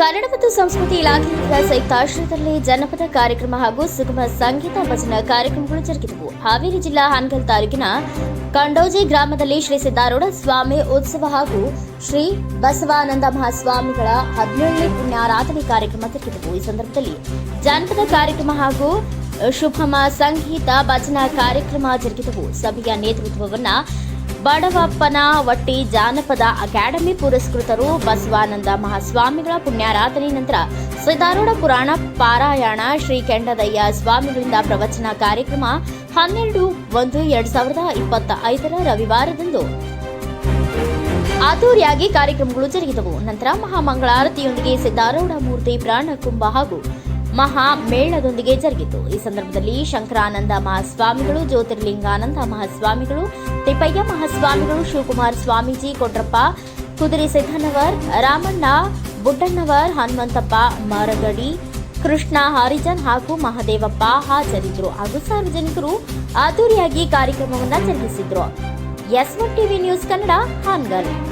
ಕನ್ನಡ ಮತ್ತು ಸಂಸ್ಕೃತಿ ಇಲಾಖೆಯಿಂದ ಸಂಯುಕ್ತ ಆಶ್ರಯದಲ್ಲಿ ಜನಪದ ಕಾರ್ಯಕ್ರಮ ಹಾಗೂ ಸುಗಮ ಸಂಗೀತ ಭಜನಾ ಕಾರ್ಯಕ್ರಮಗಳು ಜರುಗಿದವು. ಹಾವೇರಿ ಜಿಲ್ಲಾ ಹಾನಗಲ್ ತಾಲೂಕಿನ ಕಂಡೋಜಿ ಗ್ರಾಮದಲ್ಲಿ ಶ್ರೀ ಸಿದ್ದಾರೂಢ ಸ್ವಾಮಿ ಉತ್ಸವ ಹಾಗೂ ಶ್ರೀ ಬಸವಾನಂದ ಮಹಾಸ್ವಾಮಿಗಳ ಹದಿನೇಳನೇ ಪುಣ್ಯಾರಾಧನೆ ಕಾರ್ಯಕ್ರಮ ಜರುಗಿದವು. ಈ ಸಂದರ್ಭದಲ್ಲಿ ಜಾನಪದ ಕಾರ್ಯಕ್ರಮ ಹಾಗೂ ಶುಭಮ ಸಂಗೀತ ಭಜನಾ ಕಾರ್ಯಕ್ರಮ ಜರುಗಿದವು. ಸಭೆಯ ನೇತೃತ್ವವನ್ನ ಬಡವಪ್ಪನ ವಟ್ಟಿ ಜಾನಪದ ಅಕಾಡೆಮಿ ಪುರಸ್ಕೃತರು ಬಸವಾನಂದ ಮಹಾಸ್ವಾಮಿಗಳ ಪುಣ್ಯಾರಾಧನೆ ನಂತರ ಸಿದ್ದಾರೂಢ ಪುರಾಣ ಪಾರಾಯಣ ಶ್ರೀ ಕೆಂಡದಯ್ಯ ಸ್ವಾಮಿಗಳಿಂದ ಪ್ರವಚನ ಕಾರ್ಯಕ್ರಮ ಹನ್ನೆರಡು ಒಂದು ಎರಡ್ ಸಾವಿರದ ಇಪ್ಪತ್ತ ಐದರ ರವಿವಾರದಂದು. ಅದ್ದೂರಿಯಾಗಿ ಕಾರ್ಯಕ್ರಮಗಳು ಜರುಗಿದವು. ನಂತರ ಮಹಾಮಂಗಳಾರತಿಯೊಂದಿಗೆ ಸಿದ್ದಾರೂಢ ಮೂರ್ತಿ ಪ್ರಾಣ ಕುಂಭ ಹಾಗೂ ಮಹಾ ಮೇಳದೊಂದಿಗೆ ಜರುಗಿತು. ಈ ಸಂದರ್ಭದಲ್ಲಿ ಶಂಕರಾನಂದ ಮಹಾಸ್ವಾಮಿಗಳು, ಜ್ಯೋತಿರ್ಲಿಂಗಾನಂದ ಮಹಾಸ್ವಾಮಿಗಳು, ತಿಪ್ಪಯ್ಯ ಮಹಾಸ್ವಾಮಿಗಳು, ಶಿವಕುಮಾರ ಸ್ವಾಮೀಜಿ, ಕೊಟ್ರಪ್ಪ, ಕುದುರೆ ಸಿದ್ದನವರ್ ರಾಮಣ್ಣ, ಬುಡ್ಡಣ್ಣವರ್, ಹನುಮಂತಪ್ಪ, ಮರಗಡಿ, ಕೃಷ್ಣ ಹರಿಜನ್ ಹಾಗೂ ಮಹದೇವಪ್ಪ ಹಾಜರಿದ್ದರು. ಹಾಗೂ ಸಾರ್ವಜನಿಕರು ಅದ್ದೂರಿಯಾಗಿ ಕಾರ್ಯಕ್ರಮವನ್ನು ಜರುಗಿಸಿದ್ರು. S one TV news Kannada, Hangal.